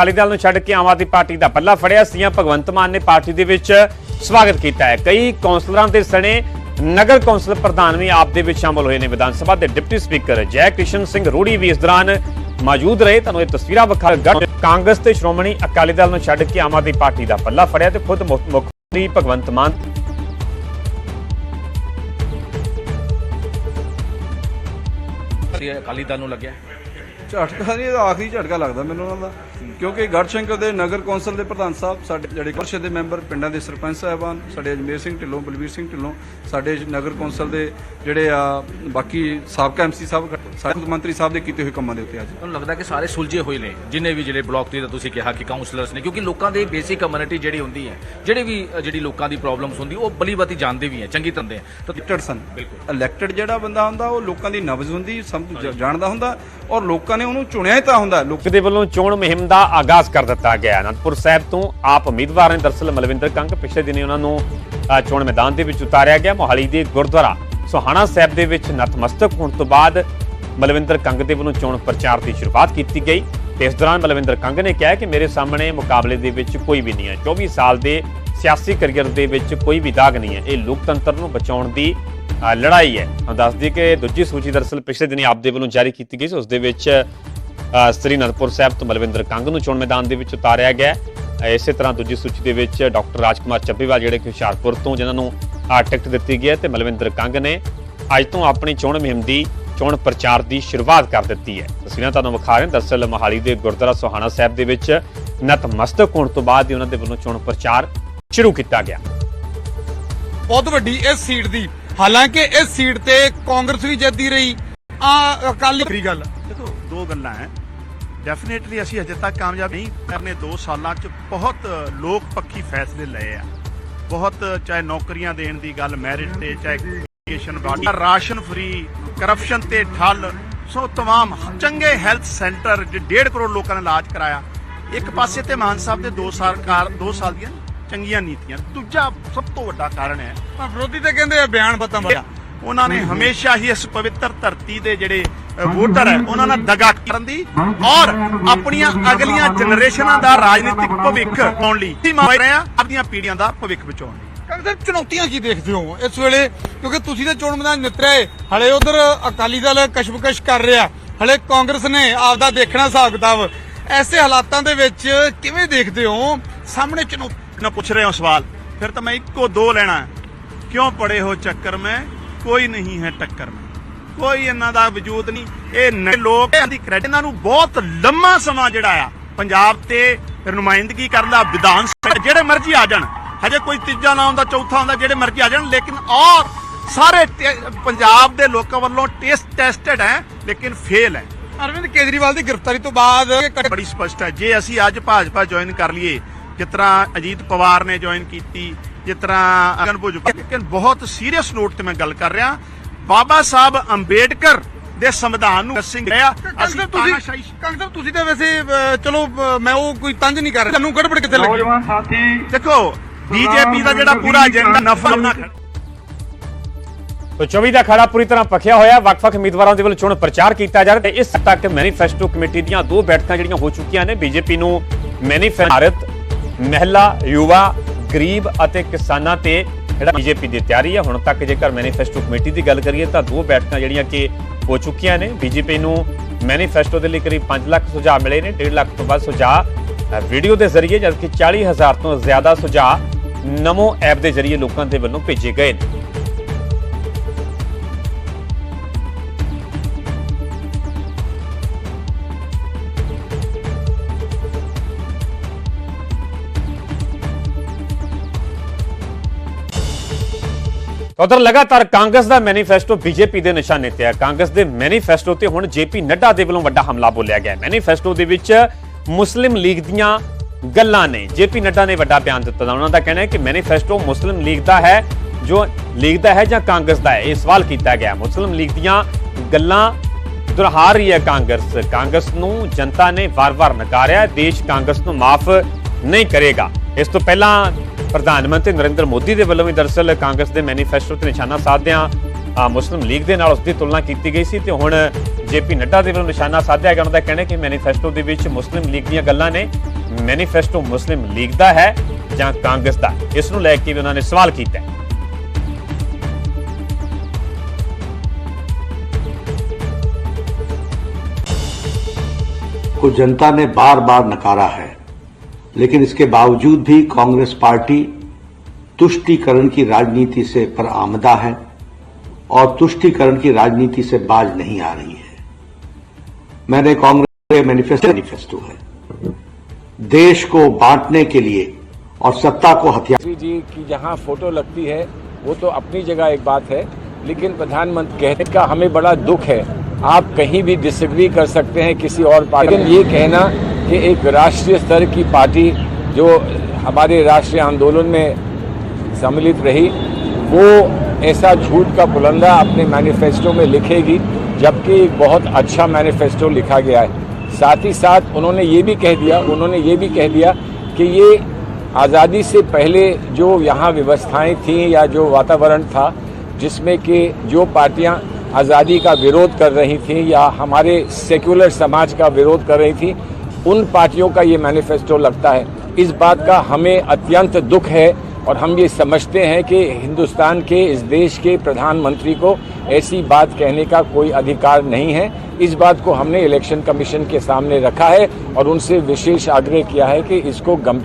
ਅਕਾਲੀ ਦਲ ਨੂੰ ਛੱਡ ਕੇ ਆਮ ਆਦਮੀ ਪਾਰਟੀ ਦਾ ਪੱਲਾ ਫੜਿਆ ਸੀਐਮ ਭਗਵੰਤ ਮਾਨ ਨੇ ਪਾਰਟੀ ਦੇ ਵਿੱਚ ਸਵਾਗਤ ਕੀਤਾ ਹੈ। ਕਈ ਕੌਂਸਲਰਾਂ ਦੇ ਸਣੇ ਨਗਰ ਕੌਂਸਲ ਪ੍ਰਧਾਨ ਵੀ ਆਪ ਦੇ ਵਿੱਚ ਸ਼ਾਮਲ ਹੋਏ ਨੇ। ਵਿਧਾਨ ਸਭਾ ਦੇ ਡਿਪਟੀ ਸਪੀਕਰ ਜੈ ਕਿਸ਼ਨ ਸਿੰਘ ਰੂੜੀ ਵੀ ਇਸ ਦੌਰਾਨ ਮੌਜੂਦ ਰਹੇ। ਤੁਹਾਨੂੰ ਇਹ ਤਸਵੀਰਾਂ ਵਿਖਾ ਗੱਠ ਕਾਂਗਰਸ ਤੇ ਸ਼੍ਰੋਮਣੀ ਅਕਾਲੀ ਦਲ ਨੂੰ ਛੱਡ ਕੇ ਆਮ ਆਦਮੀ ਪਾਰਟੀ ਦਾ ਪੱਲਾ ਫੜਿਆ ਤੇ ਖੁਦ ਮੁੱਖ ਮੰਤਰੀ ਭਗਵੰਤ ਮਾਨ ਅਕਾਲੀ ਦਲ ਨੂੰ ਲੱਗਿਆ। ਝਟਕਾ ਨਹੀਂ ਆਖਰੀ ਝਟਕਾ ਲੱਗਦਾ ਮੈਨੂੰ ਉਹਨਾਂ ਦਾ। ਕਿਉਂਕਿ ਗੜਸ਼ੰਕਰ ਦੇ ਨਗਰ ਕੌਂਸਲ ਦੇ ਪ੍ਰਧਾਨ ਸਾਹਿਬ ਸਾਡੇ ਜਿਹੜੇ ਪਰਿਸ਼ਦ ਦੇ ਮੈਂਬਰ ਪਿੰਡਾਂ ਦੇ ਸਰਪੰਚ ਸਾਹਿਬਾਨ ਸਾਡੇ ਅਜਮੇਰ ਸਿੰਘ ਢਿੱਲੋਂ ਬਲਵੀਰ ਸਿੰਘ ਢਿੱਲੋਂ ਸਾਡੇ ਨਗਰ ਕੌਂਸਲ ਦੇ ਜਿਹੜੇ ਆ ਬਾਕੀ ਸਾਬਕਾ ਐਮਸੀ ਸਾਹਿਬ ਸਾਡੇ ਮੁੱਖ ਮੰਤਰੀ ਸਾਹਿਬ ਦੇ ਕੀਤੇ ਹੋਏ ਕੰਮਾਂ ਦੇ ਉੱਤੇ ਅੱਜ। ਤੁਹਾਨੂੰ ਲੱਗਦਾ ਕਿ ਸਾਰੇ ਸੁਲਝੇ ਹੋਏ ਨੇ? ਜਿੰਨੇ ਵੀ ਜਿਹੜੇ ਬਲਾਕ ਤੇ ਤੁਸੀਂ ਕਿਹਾ ਕਿ ਕਾਉਂਸਲਰਸ ਨੇ ਕਿਉਂਕਿ ਲੋਕਾਂ ਦੇ ਬੇਸਿਕ ਕਮਿਊਨਿਟੀ ਜਿਹੜੀ ਹੁੰਦੀ ਹੈ ਜਿਹੜੇ ਵੀ ਜਿਹੜੀ ਲੋਕਾਂ ਦੀ ਪ੍ਰੋਬਲਮਸ ਹੁੰਦੀ ਉਹ ਬਲੀ ਬਾਤੀ ਜਾਣਦੇ ਵੀ ਹੈ ਚੰਗੀ ਤਰ੍ਹਾਂ ਦੇ ਤਾਂ ਇਲੈਕਟਡ ਸਨ। ਬਿਲਕੁਲ। ਇਲੈਕਟਡ ਜਿਹੜਾ ਬੰਦਾ ਹੁੰਦਾ ਉਹ ਲੋਕਾਂ ਦੀ ਨਬਜ਼ ਹੁੰਦੀ ਜਾਣਦਾ ਹੁੰਦਾ ਔਰ ਲੋਕਾਂ ਨੇ ਉਹਨੂੰ ਚੁਣਿਆ ਹੀ ਤਾਂ ਹੁੰਦਾ। ਲੋਕ ਦੇ ਵੱਲੋਂ ਚੋਣ ਮੁਹਿੰਮ ਦਾ ਆਗਾਜ਼ ਕਰ ਦਿੱਤਾ ਗਿਆ ਅਨੰਦਪੁਰ ਸਾਹਿਬ ਤੋਂ ਆਪ ਉਮੀਦਵਾਰ ਨੇ ਦਰਸਲ ਮਲਵਿੰਦਰ ਕੰਗ ਪਿਛਲੇ ਦਿਨੀ ਉਹਨਾਂ ਨੂੰ ਚੋਣ ਮੈਦਾਨ ਦੇ ਵਿੱਚ ਉਤਾਰਿਆ ਗਿਆ। ਮੋਹਾਲੀ ਦੇ ਗੁਰਦੁਆਰਾ ਸੋਹਾਣਾ ਸਾਹਿਬ ਦੇ ਵਿੱਚ ਨਤਮਸਤਕ ਹੋਣ ਤੋਂ ਬਾਅਦ ਮਲਵਿੰਦਰ ਕੰਗ ਦੇ ਵੱਲੋਂ ਚੋਣ ਪ੍ਰਚਾਰ ਦੀ ਸ਼ੁਰੂਆਤ ਕੀਤੀ ਗਈ। ਤੇ ਇਸ ਦੌਰਾਨ ਮਲਵਿੰਦਰ ਕੰਗ ਨੇ ਕਿਹਾ ਕਿ ਮੇਰੇ ਸਾਹਮਣੇ ਮੁਕਾਬਲੇ ਦੇ ਵਿੱਚ ਕੋਈ ਵੀ ਨਹੀਂ ਹੈ। 24 ਸਾਲ ਦੇ ਸਿਆਸੀ ਕੈਰੀਅਰ ਦੇ ਵਿੱਚ ਕੋਈ ਵੀ ਦਾਗ ਨਹੀਂ ਹੈ। ਇਹ ਲੋਕਤੰਤਰ ਨੂੰ ਬਚਾਉਣ ਦੀ ਲੜਾਈ ਹੈ। ਹੁਣ ਦੱਸ ਦਈਏ ਕਿ ਦੂਜੀ ਸੂਚੀ ਦਰਸਲ ਪਿਛਲੇ ਦਿਨੀ ਆਪ ਦੇ ਵੱਲੋਂ ਜਾਰੀ ਕੀਤੀ ਗਈ ਸੀ। ਉਸ ਦੇ ਵਿੱਚ ਸ੍ਰੀ ਅਨੰਦਪੁਰ ਸਾਹਿਬ ਤੋਂ ਮਲਵਿੰਦਰ ਕੰਗ ਨੂੰ ਚੋਣ ਮੈਦਾਨ ਦੇ ਵਿੱਚ ਉਤਾਰਿਆ ਗਿਆ। ਇਸੇ ਤਰ੍ਹਾਂ ਦੂਜੀ ਸੂਚੀ ਦੇ ਵਿੱਚ ਡਾਕਟਰ ਰਾਜਕੁਮਾਰ ਚੱਬੇਵਾਲ ਜਿਹੜੇ ਕਿ ਹੁਸ਼ਿਆਰਪੁਰ ਤੋਂ ਜਿਨ੍ਹਾਂ ਨੂੰ ਟਿਕਟ ਦਿੱਤੀ ਗਈ ਹੈ ਤੇ ਮਲਵਿੰਦਰ ਕੰਗ ਨੇ ਅੱਜ ਤੋਂ ਆਪਣੀ ਚੋਣ ਮੁਹਿੰਮ ਦੀ ਚੋਣ ਪ੍ਰਚਾਰ ਦੀ ਸ਼ੁਰੂਆਤ ਕਰ ਦਿੱਤੀ ਹੈ। ਤਸਵੀਰਾਂ ਤੁਹਾਨੂੰ ਵਿਖਾ ਰਹੇ ਹਾਂ। ਦਰਅਸਲ ਮੋਹਾਲੀ ਦੇ ਗੁਰਦੁਆਰਾ ਸੋਹਾਣਾ ਸਾਹਿਬ ਦੇ ਵਿੱਚ ਨਤਮਸਤਕ ਹੋਣ ਤੋਂ ਬਾਅਦ ਹੀ ਉਹਨਾਂ ਦੇ ਵੱਲੋਂ ਚੋਣ ਪ੍ਰਚਾਰ ਸ਼ੁਰੂ ਕੀਤਾ ਗਿਆ। ਬਹੁਤ ਵੱਡੀ ਇਸ ਸੀਟ ਦੀ। ਹਾਲਾਂਕਿ ਇਸ ਸੀਟ ਤੇ ਕਾਂਗਰਸ ਵੀ ਜਿੱਤਦੀ ਰਹੀ। ਆ ਅਕਾਲੀ ਗੱਲ। ਦੇਖੋ ਦੋ ਗੱਲਾਂ ਹੈ। ਡੈਫੀਨੇਟਲੀ ਅਸੀਂ ਅਜੇ ਤੱਕ ਕਾਮਯਾਬ ਨਹੀਂ ਕਰਨੇ 2 ਸਾਲਾਂ 'ਚ ਬਹੁਤ ਲੋਕ ਪੱਖੀ ਫੈਸਲੇ ਲਏ ਆ ਬਹੁਤ ਚਾਹੇ ਨੌਕਰੀਆਂ ਦੇਣ ਦੀ ਗੱਲ ਮੈਰਿਟ ਤੇ ਚਾਹੇ education body ration free corruption ਤੇ ਠੱਲ ਸੋ तमाम ਚੰਗੇ ਹੈਲਥ ਸੈਂਟਰ 1.5 ਕਰੋੜ ਲੋਕਾਂ ਨੇ ਇਲਾਜ ਕਰਾਇਆ ਇੱਕ ਪਾਸੇ ਤੇ ਮਾਨ ਸਾਹਿਬ ਦੇ 2 ਸਾਲ ਕਾਰ 2 ਸਾਲ ਦੀਆਂ ਚੰਗੀਆਂ ਨੀਤੀਆਂ ਦੂਜਾ ਸਭ ਤੋਂ ਵੱਡਾ ਕਾਰਨ ਹੈ ਪਰ ਵਿਰੋਧੀ ਤੇ ਕਹਿੰਦੇ ਆ ਬਿਆਨ ਬਤਾ ਮਾਰਿਆ ਉਹਨਾਂ ਨੇ ਹਮੇਸ਼ਾ ਹੀ ਇਸ ਪਵਿੱਤਰ ਧਰਤੀ ਦੇ ਜਿਹੜੇ ਵੋਟਰ ਹੈ ਉਹਨਾਂ ਨਾਲ ਦਗਾ ਕਰਨ ਦੀ ਔਰ ਆਪਣੀਆਂ ਅਗਲੀਆਂ ਜਨਰੇਸ਼ਨਾਂ ਦਾ ਰਾਜਨੀਤਿਕ ਭਵਿੱਖ ਪਾਉਣ ਲਈ ਅਸੀਂ ਮੰਗ ਰਹੇ ਹਾਂ ਆਪਣੀਆਂ ਪੀੜ੍ਹੀਆਂ ਦਾ ਭਵਿੱਖ ਬਚਾਉਣ ਲਈ। ਕਹਿੰਦੇ ਚੁਣੌਤੀਆਂ ਕੀ ਦੇਖਦੇ ਹੋ ਇਸ ਵੇਲੇ? ਕਿਉਂਕਿ ਤੁਸੀਂ ਤੇ ਚੋਣ ਮੈਦਾਨ ਨਿਤਰੇ ਹਲੇ ਉਧਰ ਅਕਾਲੀ ਦਲ ਕਸ਼ਮਕਸ਼ ਕਰ ਰਿਹਾ ਹਲੇ ਕਾਂਗਰਸ ਨੇ ਆਪਦਾ ਦੇਖਣਾ ਹਿਸਾਬ ਕਿਤਾਬ। ਐਸੇ ਹਾਲਾਤਾਂ ਦੇ ਵਿੱਚ ਕਿਵੇਂ ਦੇਖਦੇ ਹੋ? ਸਾਹਮਣੇ ਚੁਣੌਤੀ ਨਾ ਪੁੱਛ ਰਹੇ ਹੋ ਸਵਾਲ ਫਿਰ ਤਾਂ ਮੈਂ ਇੱਕੋ ਦੋ ਲੈਣਾ। ਕਿਉਂ ਪੜੇ ਹੋ ਚੱਕਰ ਮੈਂ? ਕੋਈ ਨਹੀਂ ਹੈ ਟੱਕਰ ਮੈਂ। ਕੋਈ ਇਹਨਾਂ ਦਾ ਵਜੂਦ ਨਹੀਂ। ਇਹ ਲੋਕ ਦੀ ਕ੍ਰੈਡਿਟ ਇਹਨਾਂ ਨੂੰ ਬਹੁਤ ਲੰਮਾ ਸਮਾਂ ਜਿਹੜਾ ਆ ਪੰਜਾਬ ਤੇ ਨੁਮਾਇੰਦਗੀ ਕਰਨ ਦਾ ਵਿਧਾਨ ਸਭਾ ਜਿਹੜੇ ਮਰਜ਼ੀ ਆ ਜਾਣ। ਹਜੇ ਕੋਈ ਤੀਜਾ ਨਾ ਹੁੰਦਾ ਚੌਥਾ ਹੁੰਦਾ ਜਿਹੜੇ ਮਰਜ਼ੀ ਆ ਜਾਣ ਲੇਕਿਨ ਔਰ ਸਾਰੇ ਪੰਜਾਬ ਦੇ ਲੋਕਾਂ ਵੱਲੋਂ ਟੈਸਟ ਟੈਸਟਡ ਹੈ ਲੇਕਿਨ ਫੇਲ ਹੈ। ਅਰਵਿੰਦ ਕੇਜਰੀਵਾਲ ਦੀ ਗ੍ਰਿਫਤਾਰੀ ਤੋਂ ਬਾਅਦ ਬੜੀ ਸਪਸ਼ਟ ਹੈ। ਜੇ ਅਸੀਂ ਅੱਜ ਭਾਜਪਾ ਜੁਆਇਨ ਕਰ ਲਈਏ ਜਿਸ ਤਰ੍ਹਾਂ ਅਜੀਤ ਪਵਾਰ ਨੇ ਜੁਆਇਨ ਕੀਤੀ ਜਿਸ ਤਰ੍ਹਾਂ ਅਗਨ ਭੁਜਬਲ ਲੇਕਿਨ ਬਹੁਤ ਸੀਰੀਅਸ ਨੋਟ ਤੇ ਮੈਂ ਗੱਲ ਕਰ ਰਿਹਾ। ਬਾਬਾ ਸਾਹਿਬ ਅੰਬੇਡਕਰ ਦੇ ਸੰਵਿਧਾਨ ਨੂੰ ਸਿੰਘ ਰਿਹਾ ਅਸੀਂ ਤਾਨਾਸ਼ਾਹੀ ਕੰਗ ਸਾਹਿਬ ਤੁਸੀਂ ਤਾਂ ਵੈਸੇ ਚਲੋ ਮੈਂ ਉਹ ਕੋਈ ਤੰਜ ਨਹੀਂ ਕਰ ਰਿਹਾ। ਤੁਹਾਨੂੰ ਗੜਬੜ ਕਿੱਥੇ ਲੱਗੀ? ਦੇਖੋ ਬੀਜੇਪੀ ਦਾ ਜਿਹੜਾ ਪੂਰਾ ਏਜੰਡਾ ਨਫਰਤ ਨਾਲ ਤੋ 24 ਦਾ ਖੜਾ ਪੂਰੀ ਤਰ੍ਹਾਂ ਪਖਿਆ ਹੋਇਆ। ਵੱਖ-ਵੱਖ ਉਮੀਦਵਾਰਾਂ ਦੇ ਵੱਲੋਂ ਚੋਣ ਪ੍ਰਚਾਰ ਕੀਤਾ ਜਾ ਰਿਹਾ ਤੇ ਇਸ ਤੱਕ ਮੈਨੀਫੈਸਟੋ ਕਮੇਟੀ ਦੀਆਂ ਦੋ ਬੈਠਕਾਂ ਜਿਹੜੀਆਂ ਹੋ ਚੁੱਕੀਆਂ ਨੇ ਬੀਜੇਪੀ ਨੂੰ। ਮੈਨੀਫੈਸਟੋ ਭਾਰਤ ਮਹਿਲਾ ਯੁਵਾ ਗਰੀਬ ਅਤੇ ਕਿਸਾਨਾਂ ਤੇ ਜਿਹੜਾ ਬੀਜੇਪੀ ਦੀ ਤਿਆਰੀ ਹੈ ਹੁਣ ਤੱਕ ਜੇਕਰ ਮੈਨੀਫੈਸਟੋ ਕਮੇਟੀ ਦੀ ਗੱਲ ਕਰੀਏ ਤਾਂ ਦੋ ਬੈਠਕਾਂ ਜਿਹੜੀਆਂ ਕਿ ਹੋ ਚੁੱਕੀਆਂ ਨੇ। ਬੀਜੇਪੀ ਨੂੰ ਮੈਨੀਫੈਸਟੋ ਦੇ ਲਈ ਕਰੀਬ 5 ਲੱਖ ਸੁਝਾਅ ਮਿਲੇ ਨੇ 1.5 ਲੱਖ ਤੋਂ ਵੱਧ ਸੁਝਾਅ। ਵੀਡੀਓ ਦੇ ਜ਼ਰੀਏ ਜਦਕਿ 40000 ਤੋਂ ਜ਼ਿਆਦਾ ਸੁਝਾਅ ਨਮੋ ਐਪ ਦੇ ਜ਼ਰੀਏ ਲੋਕਾਂ ਦੇ ਵੱਲੋਂ ਭੇਜੇ ਗਏ ਨੇ। ਉਧਰ ਲਗਾਤਾਰ ਕਾਂਗਰਸ ਦਾ ਮੈਨੀਫੈਸਟੋ ਬੀਜੇਪੀ ਦੇ ਨਿਸ਼ਾਨੇ ਤੇ ਹੈ। ਕਾਂਗਰਸ ਦੇ ਮੈਨੀਫੈਸਟੋ ਤੇ ਹੁਣ ਜੇਪੀ ਨੱਡਾ ਦੇ ਵੱਲੋਂ ਵੱਡਾ ਹਮਲਾ ਬੋਲਿਆ ਗਿਆ ਮੈਨੀਫੈਸਟੋ ਦੇ ਵਿੱਚ ਮੁਸਲਿਮ ਲੀਗ ਦੀਆਂ ਗੱਲਾਂ ਨੇ। ਜੇਪੀ ਨੱਡਾ ਨੇ ਵੱਡਾ ਬਿਆਨ ਦਿੱਤਾ ਉਹਨਾਂ ਦਾ ਕਹਿਣਾ ਹੈ ਕਿ ਮੈਨੀਫੈਸਟੋ ਮੁਸਲਿਮ ਲੀਗ ਦਾ ਹੈ, ਜੋ ਲੀਗ ਦਾ ਹੈ ਜਾਂ ਕਾਂਗਰਸ ਦਾ ਹੈ? ਇਹ ਸਵਾਲ ਕੀਤਾ ਗਿਆ ਮੁਸਲਿਮ ਲੀਗ ਦੀਆਂ ਗੱਲਾਂ ਦੁਹਰਾ ਰਹੀ ਹੈ ਕਾਂਗਰਸ। ਕਾਂਗਰਸ ਨੂੰ ਜਨਤਾ ਨੇ ਵਾਰ-ਵਾਰ ਨਕਾਰਿਆ ਦੇਸ਼ ਕਾਂਗਰਸ ਨੂੰ ਮਾਫ ਨਹੀਂ ਕਰੇਗਾ। ਇਸ ਤੋਂ ਪਹਿਲਾਂ ਪ੍ਰਧਾਨ ਮੰਤਰੀ ਨਰਿੰਦਰ ਮੋਦੀ ਦੇ ਵੱਲੋਂ ਵੀ ਦਰਅਸਲ ਕਾਂਗਰਸ ਦੇ ਮੈਨੀਫੈਸਟੋ ਤੇ ਨਿਸ਼ਾਨਾ ਸਾਧਦਿਆਂ ਅ, ਮੁਸਲਿਮ ਲੀਗ ਦੇ ਨਾਲ ਉਸ ਦੀ ਤੁਲਨਾ ਕੀਤੀ ਗਈ ਸੀ ਤੇ ਹੁਣ ਜੇਪੀ ਨੱਡਾ ਦੇ ਵੱਲੋਂ ਨਿਸ਼ਾਨਾ ਸਾਧਿਆ ਗਿਆ ਉਹਨਾਂ ਦਾ ਕਹਿਣਾ ਹੈ ਕਿ ਮੈਨੀਫੈਸਟੋ ਦੇ ਵਿੱਚ ਮੁਸਲਿਮ ਲੀਗ ਦੀਆਂ ਗੱਲਾਂ ਨੇ ਮੈਨੀਫੈਸਟੋ ਮੁਸਲਿਮ ਲੀਗ ਦਾ ਹੈ ਜਾਂ ਕਾਂਗਰਸ ਦਾ ਇਸ ਨੂੰ ਲੈ ਕੇ ਵੀ ਉਹਨਾਂ ਨੇ ਸਵਾਲ ਕੀਤਾ ਹੈ को जनता ने बार बार नकारा है लेकिन इसके बावजूद भी कांग्रेस पार्टी तुष्टीकरण की राजनीति से पर आमदा है और तुष्टीकरण की राजनीति से बाज नहीं आ रही है। मैंने कांग्रेस मैनिफेस्टो मैनिफेस्टो है। देश को बांटने के लिए और सत्ता को हथियार जी की जहाँ फ़ोटो लगती है, वो तो अपनी जगह एक बात है, लेकिन प्रधानमंत्री कहने का हमें बड़ा दुख है। आप कहीं भी डिसएग्री कर सकते हैं किसी और पार्टी ये कहना कि एक राष्ट्रीय स्तर की पार्टी जो हमारे राष्ट्रीय आंदोलन में सम्मिलित रही, वो ऐसा झूठ का पुलंदा अपने मैनिफेस्टो में लिखेगी, जबकि एक बहुत अच्छा मैनिफेस्टो लिखा गया है। साथ ही साथ उन्होंने ये भी कह दिया, उन्होंने ये भी कह दिया कि ये आज़ादी से पहले जो यहाँ व्यवस्थाएँ थीं या जो वातावरण था, जिसमें कि जो पार्टियाँ आज़ादी का विरोध कर रही थीं या हमारे सेक्युलर समाज का विरोध कर रही थी उन पार्टियों का ये मैनिफेस्टो लगता है। इस बात का हमें अत्यंत दुख है और हम ये समझते हैं कि हिंदुस्तान के, इस देश के प्रधानमंत्री को ऐसी बात कहने का कोई अधिकार नहीं है। इस बात को हमने इलेक्शन कमीशन के सामने रखा है और उनसे विशेष आग्रह किया है कि इसको गंभीर